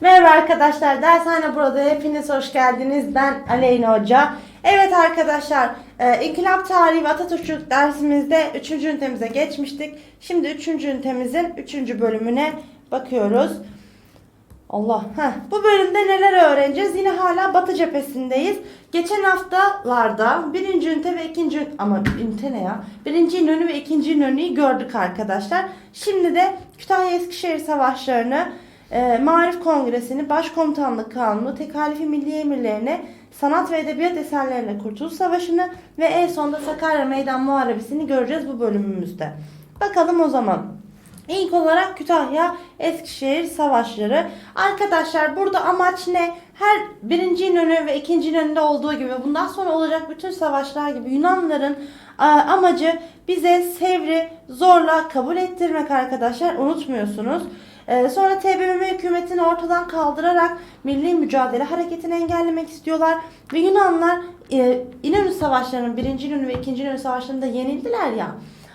Merhaba arkadaşlar, Dershane burada hepiniz hoş geldiniz. Ben Aleyna Hoca. Evet arkadaşlar, e, İnkılap Tarihi ve Atatürkçülük dersimizde 3. ünitemize geçmiştik. Şimdi 3. ünitemizin 3. bölümüne bakıyoruz. Allah, heh. bu bölümde neler öğreneceğiz? Yine hala Batı cephesindeyiz. Geçen haftalarda birinci ünite ve ikinci ama ünite ne ya? Birinci İnönü ve ikinci İnönü'yü gördük arkadaşlar. Şimdi de Kütahya Eskişehir Savaşlarını, e, Marif Kongresi'ni, Başkomutanlık Kanunu, Tekalifi Milli Emirlerini, sanat ve edebiyat eserlerine Kurtuluş Savaşı'nı ve en sonunda Sakarya Meydan Muharebesi'ni göreceğiz bu bölümümüzde. Bakalım o zaman. İlk olarak Kütahya Eskişehir Savaşları. Arkadaşlar burada amaç ne? Her birinci İnönü ve ikinci İnönü'nde olduğu gibi bundan sonra olacak bütün savaşlar gibi Yunanların a, amacı bize Sevr'i zorla kabul ettirmek arkadaşlar. Unutmuyorsunuz. Ee, sonra TBMM hükümetini ortadan kaldırarak milli mücadele hareketini engellemek istiyorlar. Ve Yunanlar e, İnönü Savaşları'nın birinci İnönü ve ikinci İnönü Savaşları'nda yenildiler ya.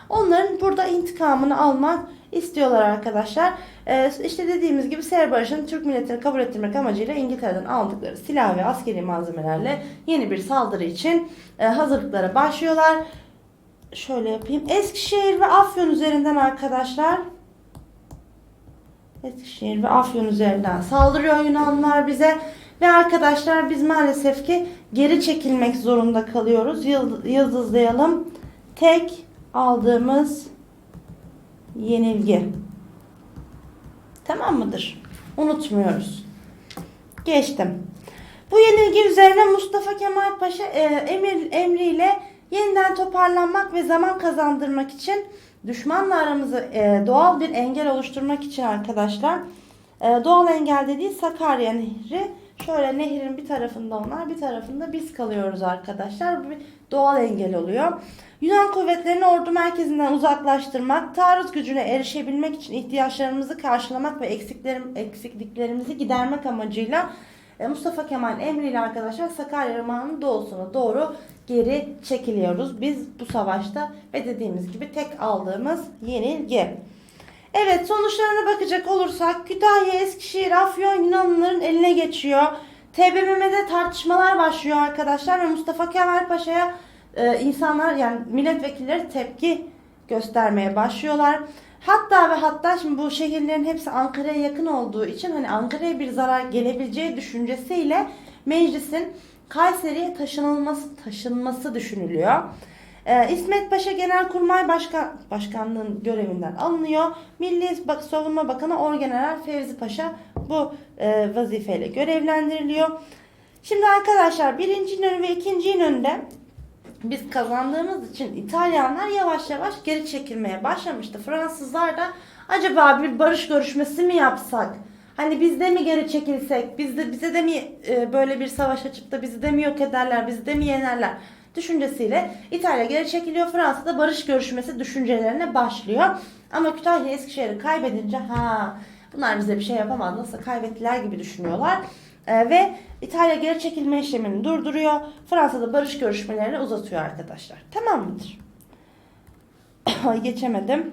Onların burada intikamını almak istiyorlar arkadaşlar. Ee, işte dediğimiz gibi Ser Barış'ın Türk milletini kabul ettirmek amacıyla İngiltere'den aldıkları silah ve askeri malzemelerle yeni bir saldırı için e, hazırlıklara başlıyorlar. Şöyle yapayım. Eskişehir ve Afyon üzerinden arkadaşlar. Eskişehir ve Afyon üzerinden saldırıyor Yunanlar bize. Ve arkadaşlar biz maalesef ki geri çekilmek zorunda kalıyoruz. Yıld- Yıldızlayalım. Tek aldığımız yenilgi. Tamam mıdır? Unutmuyoruz. Geçtim. Bu yenilgi üzerine Mustafa Kemal Paşa e, emir emriyle yeniden toparlanmak ve zaman kazandırmak için düşmanla aramızı e, doğal bir engel oluşturmak için arkadaşlar e, doğal engel dediği Sakarya Nehri şöyle nehrin bir tarafında onlar bir tarafında biz kalıyoruz arkadaşlar. Bu bir doğal engel oluyor. Yunan kuvvetlerini ordu merkezinden uzaklaştırmak, taarruz gücüne erişebilmek için ihtiyaçlarımızı karşılamak ve eksiklerim, eksikliklerimizi gidermek amacıyla e, Mustafa Kemal emriyle arkadaşlar Sakarya Irmağı'nın doğusuna doğru geri çekiliyoruz. Biz bu savaşta ve dediğimiz gibi tek aldığımız yenilgi. Evet sonuçlarına bakacak olursak Kütahya, Eskişehir, Afyon Yunanlıların eline geçiyor. TBMM'de tartışmalar başlıyor arkadaşlar ve Mustafa Kemal Paşa'ya e, insanlar yani milletvekilleri tepki göstermeye başlıyorlar. Hatta ve hatta şimdi bu şehirlerin hepsi Ankara'ya yakın olduğu için hani Ankara'ya bir zarar gelebileceği düşüncesiyle meclisin Kayseri'ye taşınılması taşınması düşünülüyor. Ee, İsmet Paşa Genelkurmay Başkan Başkanlığın görevinden alınıyor. Milli Savunma Bakanı Orgeneral Fevzi Paşa bu e, vazifeyle görevlendiriliyor. Şimdi arkadaşlar birinci İnönü ve ikinci İnönü'nde biz kazandığımız için İtalyanlar yavaş yavaş geri çekilmeye başlamıştı. Fransızlar da acaba bir barış görüşmesi mi yapsak? Hani biz de mi geri çekilsek? Biz de bize de mi e, böyle bir savaş açıp da bizi de mi yok ederler? Bizi de mi yenerler? Düşüncesiyle İtalya geri çekiliyor. Fransa da barış görüşmesi düşüncelerine başlıyor. Ama Kütahya Eskişehir'i kaybedince ha bunlar bize bir şey yapamaz nasıl kaybettiler gibi düşünüyorlar. Ee, ve İtalya geri çekilme işlemini durduruyor. Fransa da barış görüşmelerini uzatıyor arkadaşlar. Tamam mıdır? Geçemedim.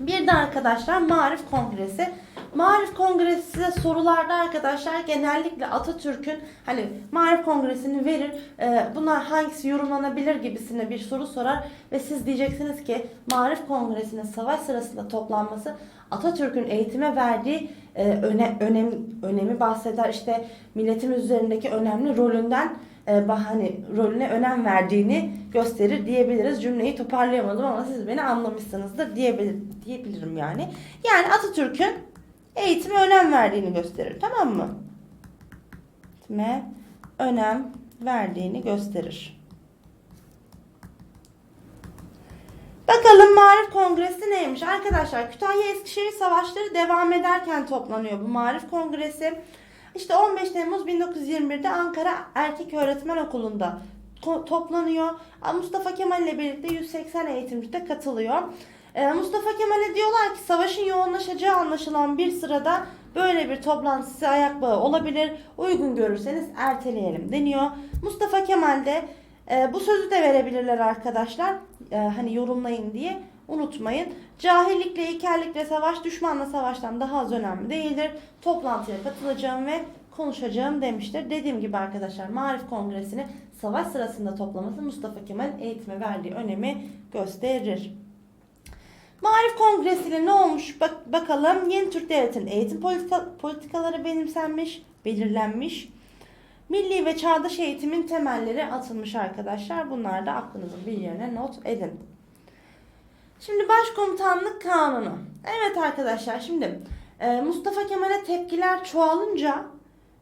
Bir de arkadaşlar Marif Kongresi. Marif Kongresi size sorularda arkadaşlar genellikle Atatürk'ün hani Marif Kongresi'ni verir. e, bunlar hangisi yorumlanabilir gibisine bir soru sorar ve siz diyeceksiniz ki Marif Kongresi'nin savaş sırasında toplanması Atatürk'ün eğitime verdiği e, öne, önem, önemi bahseder. İşte milletin üzerindeki önemli rolünden e, bah- hani rolüne önem verdiğini gösterir diyebiliriz. Cümleyi toparlayamadım ama siz beni anlamışsınızdır diyebilir, diyebilirim yani. Yani Atatürk'ün eğitime önem verdiğini gösterir. Tamam mı? Eğitime önem verdiğini gösterir. Bakalım Marif Kongresi neymiş? Arkadaşlar Kütahya Eskişehir Savaşları devam ederken toplanıyor bu Marif Kongresi. İşte 15 Temmuz 1921'de Ankara Erkek Öğretmen Okulu'nda to- toplanıyor. Mustafa Kemal ile birlikte 180 eğitimci de katılıyor. Ee, Mustafa Kemal'e diyorlar ki savaşın yoğunlaşacağı anlaşılan bir sırada böyle bir toplantı size ayak bağı olabilir. Uygun görürseniz erteleyelim deniyor. Mustafa Kemal de e, bu sözü de verebilirler arkadaşlar. E, hani yorumlayın diye. unutmayın. Cahillikle, ilkellikle savaş, düşmanla savaştan daha az önemli değildir. Toplantıya katılacağım ve konuşacağım demiştir. Dediğim gibi arkadaşlar Marif Kongresi'ni savaş sırasında toplaması Mustafa Kemal'in eğitime verdiği önemi gösterir. Marif Kongresi ile ne olmuş bak bakalım. Yeni Türk Devleti'nin eğitim politika, politikaları benimsenmiş, belirlenmiş. Milli ve çağdaş eğitimin temelleri atılmış arkadaşlar. Bunlar da aklınızın bir yerine not edin. Şimdi Başkomutanlık Kanunu. Evet arkadaşlar şimdi e, Mustafa Kemal'e tepkiler çoğalınca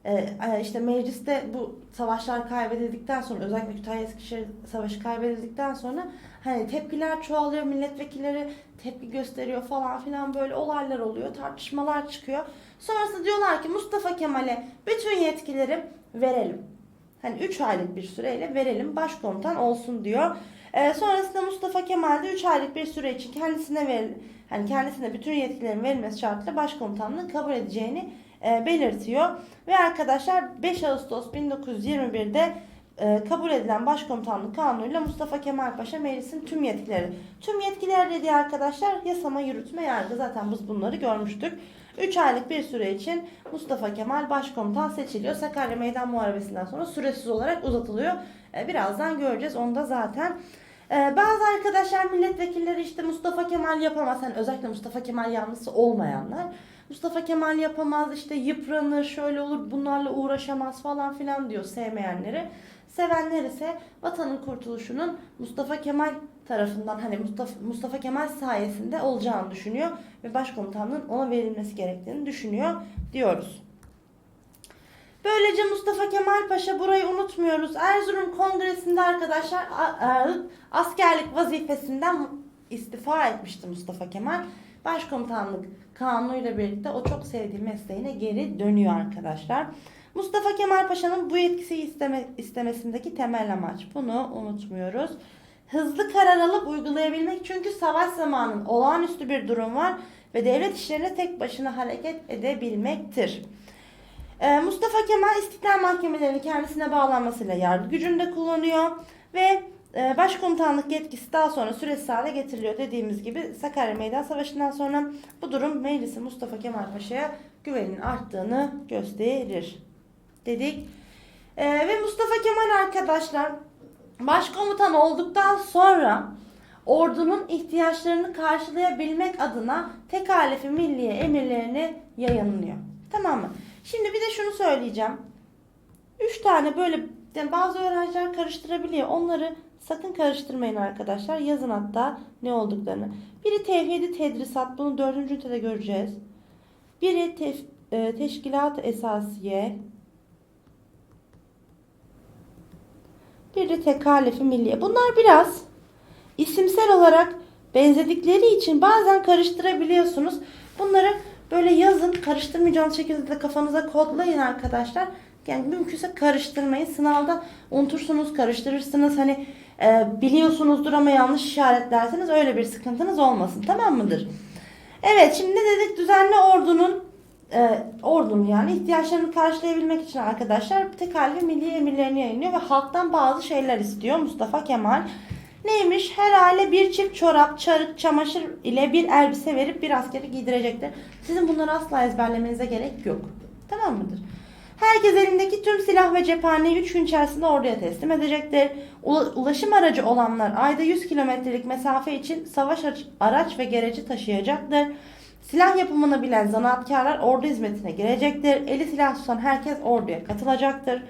e, e, işte mecliste bu savaşlar kaybedildikten sonra özellikle Kütahya Eskişehir Savaşı kaybedildikten sonra hani tepkiler çoğalıyor milletvekilleri tepki gösteriyor falan filan böyle olaylar oluyor tartışmalar çıkıyor. Sonrasında diyorlar ki Mustafa Kemal'e bütün yetkileri verelim. Hani 3 aylık bir süreyle verelim başkomutan olsun diyor. Ee, sonrasında Mustafa Kemal de 3 aylık bir süre için kendisine ver, hani kendisine bütün yetkilerin verilmesi şartıyla başkomutanlığı kabul edeceğini e, belirtiyor. Ve arkadaşlar 5 Ağustos 1921'de e, kabul edilen başkomutanlık kanunuyla Mustafa Kemal Paşa meclisin tüm yetkileri. Tüm yetkiler dediği arkadaşlar yasama, yürütme, yargı zaten biz bunları görmüştük. 3 aylık bir süre için Mustafa Kemal başkomutan seçiliyor. Sakarya Meydan Muharebesi'nden sonra süresiz olarak uzatılıyor. E, birazdan göreceğiz onu da zaten. E, bazı arkadaşlar milletvekilleri işte Mustafa Kemal yapamaz. Hani özellikle Mustafa Kemal yanlısı olmayanlar. Mustafa Kemal yapamaz işte yıpranır şöyle olur bunlarla uğraşamaz falan filan diyor sevmeyenleri. Sevenler ise vatanın kurtuluşunun Mustafa Kemal tarafından hani Mustafa, Mustafa Kemal sayesinde olacağını düşünüyor ve başkomutanlığın ona verilmesi gerektiğini düşünüyor diyoruz. Böylece Mustafa Kemal Paşa burayı unutmuyoruz. Erzurum Kongresi'nde arkadaşlar askerlik vazifesinden istifa etmişti Mustafa Kemal. Başkomutanlık kanunuyla birlikte o çok sevdiği mesleğine geri dönüyor arkadaşlar. Mustafa Kemal Paşa'nın bu yetkisi isteme, istemesindeki temel amaç. Bunu unutmuyoruz. Hızlı karar alıp uygulayabilmek çünkü savaş zamanının olağanüstü bir durum var ve devlet işlerine tek başına hareket edebilmektir. Ee, Mustafa Kemal İstiklal Mahkemelerinin kendisine bağlanmasıyla yargı gücünde kullanıyor ve e, başkomutanlık yetkisi daha sonra süresiz hale getiriliyor. Dediğimiz gibi Sakarya Meydan Savaşı'ndan sonra bu durum meclisi Mustafa Kemal Paşa'ya güvenin arttığını gösterir dedik. Ee, ve Mustafa Kemal arkadaşlar başkomutan olduktan sonra ordunun ihtiyaçlarını karşılayabilmek adına tekalifi milliye emirlerini yayınlıyor. Tamam mı? Şimdi bir de şunu söyleyeceğim. Üç tane böyle yani bazı öğrenciler karıştırabiliyor. Onları sakın karıştırmayın arkadaşlar. Yazın hatta ne olduklarını. Biri tevhidi tedrisat. Bunu dördüncü ünitede göreceğiz. Biri tef, e, teşkilat esasiye. Bir de tekalifi milliye. Bunlar biraz isimsel olarak benzedikleri için bazen karıştırabiliyorsunuz. Bunları böyle yazın karıştırmayacağınız şekilde de kafanıza kodlayın arkadaşlar. Yani mümkünse karıştırmayın. Sınavda unutursunuz, karıştırırsınız. Hani e, biliyorsunuzdur ama yanlış işaretlerseniz öyle bir sıkıntınız olmasın. Tamam mıdır? Evet şimdi ne dedik? Düzenli ordunun e, ordunun yani ihtiyaçlarını karşılayabilmek için arkadaşlar tekalifi milli emirlerini yayınlıyor ve halktan bazı şeyler istiyor Mustafa Kemal. Neymiş? Her aile bir çift çorap, çarık, çamaşır ile bir elbise verip bir askeri giydirecektir. Sizin bunları asla ezberlemenize gerek yok. Tamam mıdır? Herkes elindeki tüm silah ve cephaneyi 3 gün içerisinde orduya teslim edecektir. Ula- Ulaşım aracı olanlar ayda 100 kilometrelik mesafe için savaş araç ve gereci taşıyacaktır. Silah yapımını bilen zanaatkarlar ordu hizmetine girecektir. Eli silah tutan herkes orduya katılacaktır.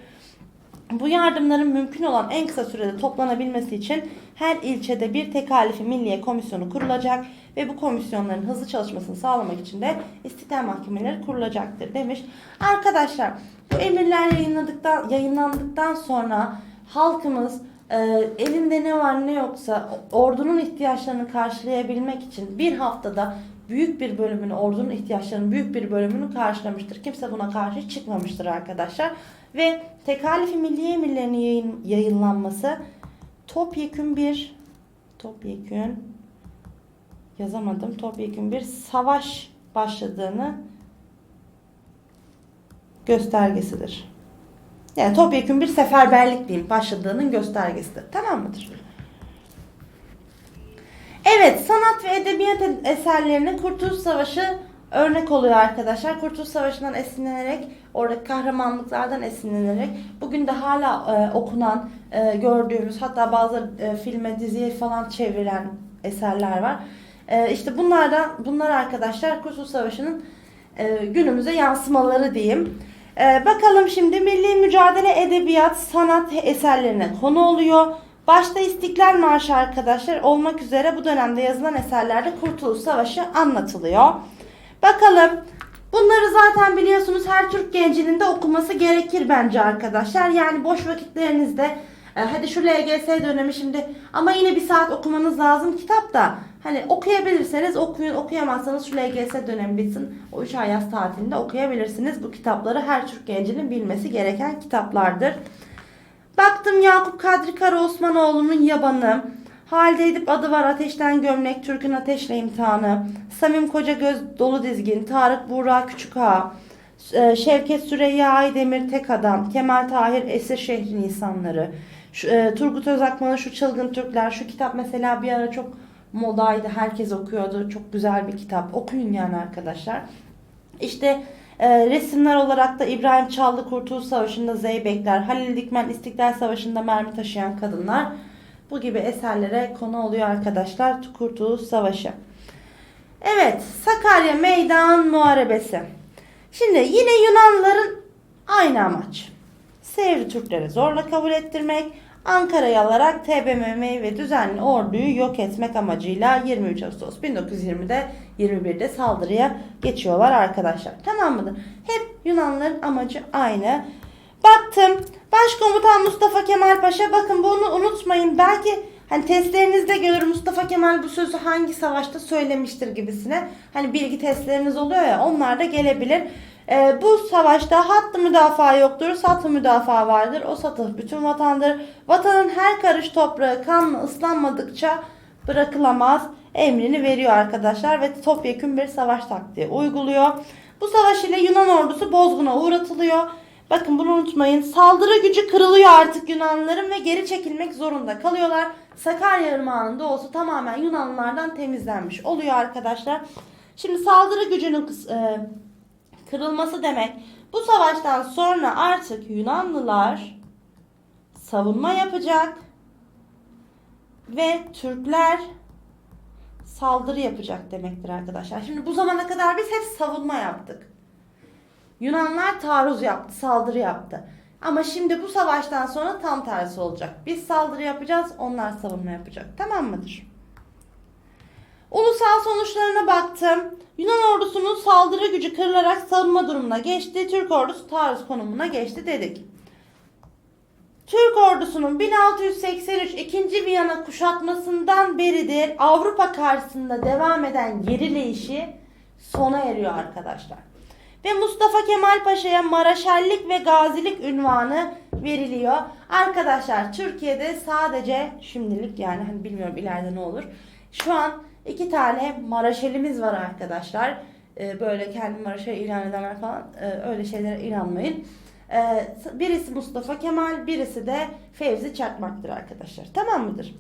Bu yardımların mümkün olan en kısa sürede toplanabilmesi için her ilçede bir tekalifi milliye komisyonu kurulacak ve bu komisyonların hızlı çalışmasını sağlamak için de istiklal mahkemeleri kurulacaktır demiş. Arkadaşlar bu emirler yayınladıktan, yayınlandıktan sonra halkımız e, elinde ne var ne yoksa ordunun ihtiyaçlarını karşılayabilmek için bir haftada büyük bir bölümünü, ordunun ihtiyaçlarının büyük bir bölümünü karşılamıştır. Kimse buna karşı çıkmamıştır arkadaşlar. Ve tekalifi milliye emirlerinin yayın, yayınlanması topyekün bir topyekün yazamadım. Topyekün bir savaş başladığını göstergesidir. Yani topyekün bir seferberlik diyeyim başladığının göstergesidir. Tamam mıdır? Evet sanat ve edebiyat eserlerine Kurtuluş Savaşı örnek oluyor arkadaşlar. Kurtuluş Savaşı'ndan esinlenerek, oradaki kahramanlıklardan esinlenerek bugün de hala e, okunan, e, gördüğümüz hatta bazı e, filme, diziye falan çevrilen eserler var. E, işte bunlardan, bunlar arkadaşlar Kurtuluş Savaşı'nın e, günümüze yansımaları diyeyim. E, bakalım şimdi milli mücadele edebiyat, sanat eserlerine konu oluyor. Başta İstiklal Marşı arkadaşlar olmak üzere bu dönemde yazılan eserlerde Kurtuluş Savaşı anlatılıyor. Bakalım bunları zaten biliyorsunuz her Türk gencinin de okuması gerekir bence arkadaşlar. Yani boş vakitlerinizde e, hadi şu LGS dönemi şimdi ama yine bir saat okumanız lazım kitap da. Hani okuyabilirseniz okuyun okuyamazsanız şu LGS dönemi bitsin. O 3 ay yaz tatilinde okuyabilirsiniz. Bu kitapları her Türk gencinin bilmesi gereken kitaplardır. Baktım Yakup Kadri Karaosmanoğlu'nun Yabanı, Halide Edip adı var Ateşten Gömlek, Türk'ün Ateşle İmtihanı, Samim Kocagöz Dolu Dizgin, Tarık Buğra Küçükağa, e, Şevket Süreyya Aydemir Tek Adam, Kemal Tahir Esir Şehrin İnsanları, e, Turgut Özakman'ın Şu Çılgın Türkler, şu kitap mesela bir ara çok modaydı, herkes okuyordu. Çok güzel bir kitap. Okuyun yani arkadaşlar. İşte e, resimler olarak da İbrahim Çallı Kurtuluş Savaşı'nda Zeybekler, Halil Dikmen İstiklal Savaşı'nda mermi taşıyan kadınlar bu gibi eserlere konu oluyor arkadaşlar Kurtuluş Savaşı. Evet Sakarya Meydan Muharebesi. Şimdi yine Yunanlıların aynı amaç. Sevri Türkleri zorla kabul ettirmek, Ankara'yı alarak TBMM'yi ve düzenli orduyu yok etmek amacıyla 23 Ağustos 1920'de 21'de saldırıya geçiyorlar arkadaşlar. Tamam mıdır? Hep Yunanlıların amacı aynı. Baktım Başkomutan Mustafa Kemal Paşa bakın bunu unutmayın. Belki hani testlerinizde görür Mustafa Kemal bu sözü hangi savaşta söylemiştir gibisine. Hani bilgi testleriniz oluyor ya onlar da gelebilir. Ee, bu savaşta hattı müdafaa yoktur, satı müdafaa vardır. O satı bütün vatandır. Vatanın her karış toprağı kanla ıslanmadıkça bırakılamaz emrini veriyor arkadaşlar ve topyekun bir savaş taktiği uyguluyor. Bu savaş ile Yunan ordusu bozguna uğratılıyor. Bakın bunu unutmayın. Saldırı gücü kırılıyor artık Yunanlıların ve geri çekilmek zorunda kalıyorlar. Sakarya Irmağı'nın doğusu tamamen Yunanlılardan temizlenmiş oluyor arkadaşlar. Şimdi saldırı gücünün e, kırılması demek. Bu savaştan sonra artık Yunanlılar savunma yapacak ve Türkler saldırı yapacak demektir arkadaşlar. Şimdi bu zamana kadar biz hep savunma yaptık. Yunanlar taarruz yaptı, saldırı yaptı. Ama şimdi bu savaştan sonra tam tersi olacak. Biz saldırı yapacağız, onlar savunma yapacak. Tamam mıdır? Ulusal sonuçlarına baktım. Yunan ordusunun saldırı gücü kırılarak savunma durumuna geçti. Türk ordusu taarruz konumuna geçti dedik. Türk ordusunun 1683 2. Viyana kuşatmasından beridir Avrupa karşısında devam eden gerileyişi sona eriyor arkadaşlar. Ve Mustafa Kemal Paşa'ya Maraşallik ve Gazilik ünvanı veriliyor. Arkadaşlar Türkiye'de sadece şimdilik yani hani bilmiyorum ileride ne olur. Şu an iki tane Maraşelimiz var arkadaşlar. Ee, böyle kendi Maraş'a ilan edenler falan e, öyle şeylere inanmayın. Ee, birisi Mustafa Kemal, birisi de Fevzi Çakmak'tır arkadaşlar. Tamam mıdır?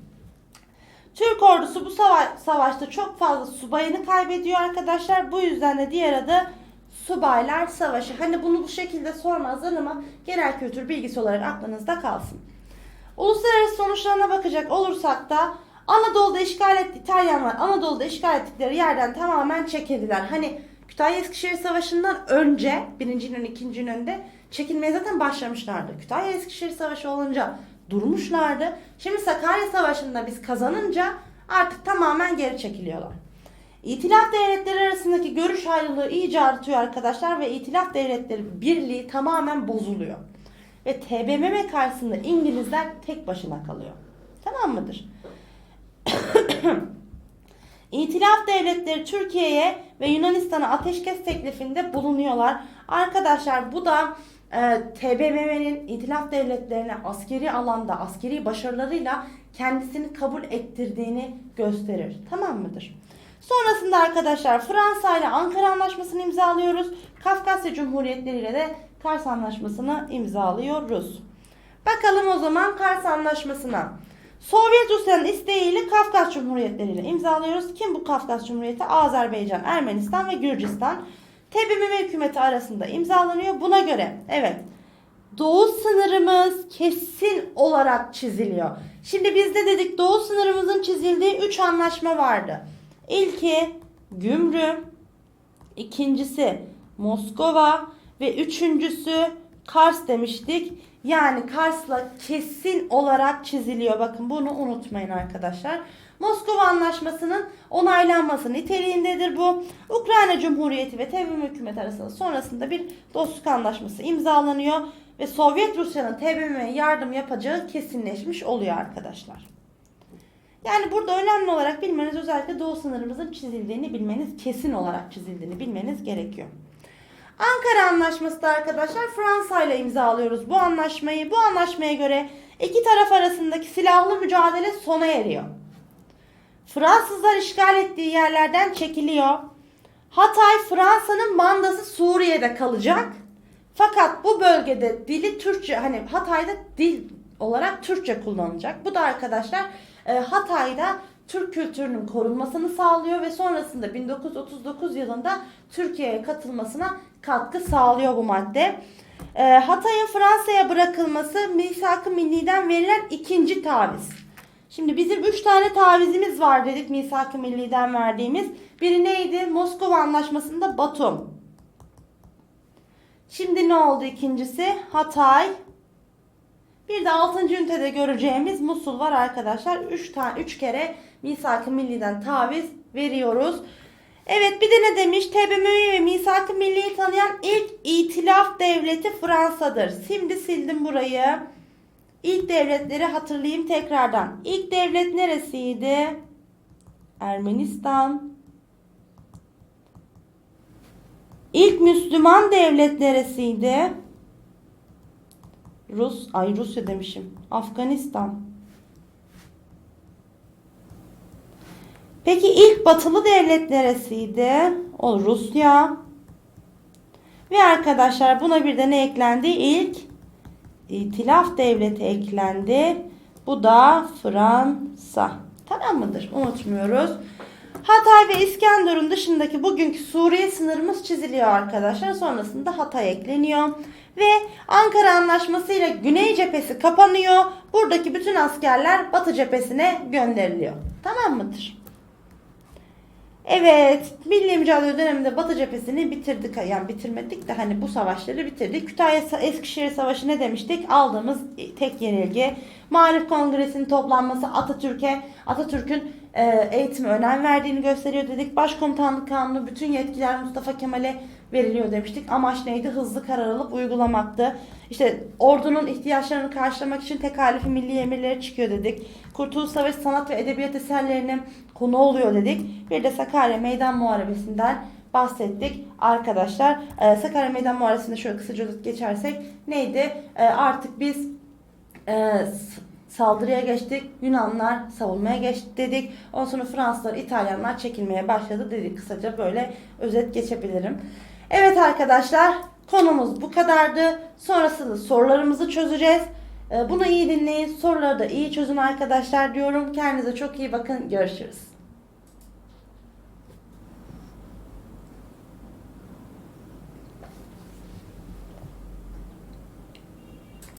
Türk ordusu bu sava- savaşta çok fazla subayını kaybediyor arkadaşlar. Bu yüzden de diğer adı Subaylar Savaşı. Hani bunu bu şekilde sormazlar ama genel kültür bilgisi olarak aklınızda kalsın. Uluslararası sonuçlarına bakacak olursak da Anadolu'da işgal etti İtalyanlar Anadolu'da işgal ettikleri yerden tamamen çekildiler. Hani Kütahya Eskişehir Savaşı'ndan önce birinci İnönü ikinci İnönü'nde çekilmeye zaten başlamışlardı. Kütahya Eskişehir Savaşı olunca durmuşlardı. Şimdi Sakarya Savaşı'nda biz kazanınca artık tamamen geri çekiliyorlar. İtilaf devletleri arasındaki görüş ayrılığı iyice artıyor arkadaşlar ve İtilaf devletleri birliği tamamen bozuluyor. Ve TBMM karşısında İngilizler tek başına kalıyor. Tamam mıdır? İtilaf devletleri Türkiye'ye ve Yunanistan'a ateşkes teklifinde bulunuyorlar. Arkadaşlar bu da e, TBMM'nin İtilaf devletlerine askeri alanda askeri başarılarıyla kendisini kabul ettirdiğini gösterir. Tamam mıdır? Sonrasında arkadaşlar Fransa ile Ankara Anlaşması'nı imzalıyoruz. Kafkasya Cumhuriyetleri ile de Kars Anlaşması'nı imzalıyoruz. Bakalım o zaman Kars Anlaşması'na. Sovyet Rusya'nın isteğiyle Kafkas Cumhuriyetleri ile imzalıyoruz. Kim bu Kafkas Cumhuriyeti? Azerbaycan, Ermenistan ve Gürcistan. TBMM hükümeti arasında imzalanıyor. Buna göre evet doğu sınırımız kesin olarak çiziliyor. Şimdi biz de dedik doğu sınırımızın çizildiği 3 anlaşma vardı. İlki Gümrü, ikincisi Moskova ve üçüncüsü Kars demiştik. Yani Kars'la kesin olarak çiziliyor. Bakın bunu unutmayın arkadaşlar. Moskova Anlaşması'nın onaylanması niteliğindedir bu. Ukrayna Cumhuriyeti ve TBMM hükümeti arasında sonrasında bir dostluk anlaşması imzalanıyor ve Sovyet Rusya'nın TBMM'ye yardım yapacağı kesinleşmiş oluyor arkadaşlar. Yani burada önemli olarak bilmeniz özellikle doğu sınırımızın çizildiğini bilmeniz, kesin olarak çizildiğini bilmeniz gerekiyor. Ankara Anlaşması da arkadaşlar Fransa ile imzalıyoruz bu anlaşmayı. Bu anlaşmaya göre iki taraf arasındaki silahlı mücadele sona eriyor. Fransızlar işgal ettiği yerlerden çekiliyor. Hatay Fransa'nın mandası Suriye'de kalacak. Fakat bu bölgede dili Türkçe hani Hatay'da dil olarak Türkçe kullanılacak. Bu da arkadaşlar e, Hatay'da Türk kültürünün korunmasını sağlıyor ve sonrasında 1939 yılında Türkiye'ye katılmasına katkı sağlıyor bu madde. E, Hatay'ın Fransa'ya bırakılması Misak-ı Milli'den verilen ikinci taviz. Şimdi bizim üç tane tavizimiz var dedik Misak-ı Milli'den verdiğimiz. Biri neydi? Moskova Anlaşması'nda Batum. Şimdi ne oldu ikincisi? Hatay. Bir de 6. ünitede göreceğimiz Musul var arkadaşlar. 3 tane 3 kere Misak-ı Milli'den taviz veriyoruz. Evet bir de ne demiş? TBMM'yi ve Misak-ı Milli'yi tanıyan ilk itilaf devleti Fransa'dır. Şimdi sildim burayı. İlk devletleri hatırlayayım tekrardan. İlk devlet neresiydi? Ermenistan. İlk Müslüman devlet neresiydi? Rus, ay Rusya demişim. Afganistan. Peki ilk batılı devlet neresiydi? O Rusya. Ve arkadaşlar buna bir de ne eklendi? İlk İtilaf devleti eklendi. Bu da Fransa. Tamam mıdır? Unutmuyoruz. Hatay ve İskenderun dışındaki bugünkü Suriye sınırımız çiziliyor arkadaşlar. Sonrasında Hatay ekleniyor. Ve Ankara Anlaşması ile Güney cephesi kapanıyor. Buradaki bütün askerler Batı cephesine gönderiliyor. Tamam mıdır? Evet, Milli Mücadele döneminde Batı cephesini bitirdik. Yani bitirmedik de hani bu savaşları bitirdik. Kütahya Eskişehir Savaşı ne demiştik? Aldığımız tek yenilgi. Marif Kongresi'nin toplanması Atatürk'e, Atatürk'ün e, önem verdiğini gösteriyor dedik. Başkomutanlık kanunu bütün yetkiler Mustafa Kemal'e veriliyor demiştik. Amaç neydi? Hızlı karar alıp uygulamaktı. İşte ordunun ihtiyaçlarını karşılamak için tekalifi milli emirleri çıkıyor dedik. Kurtuluş Savaşı sanat ve edebiyat eserlerinin konu oluyor dedik. Bir de Sakarya Meydan Muharebesi'nden bahsettik arkadaşlar. Ee, Sakarya Meydan Muharebesi'nde şöyle kısaca geçersek neydi? Ee, artık biz e, saldırıya geçtik. Yunanlar savunmaya geçti dedik. Ondan sonra Fransızlar, İtalyanlar çekilmeye başladı dedik. Kısaca böyle özet geçebilirim. Evet arkadaşlar konumuz bu kadardı. Sonrasında sorularımızı çözeceğiz. Ee, Bunu iyi dinleyin. Soruları da iyi çözün arkadaşlar diyorum. Kendinize çok iyi bakın. Görüşürüz.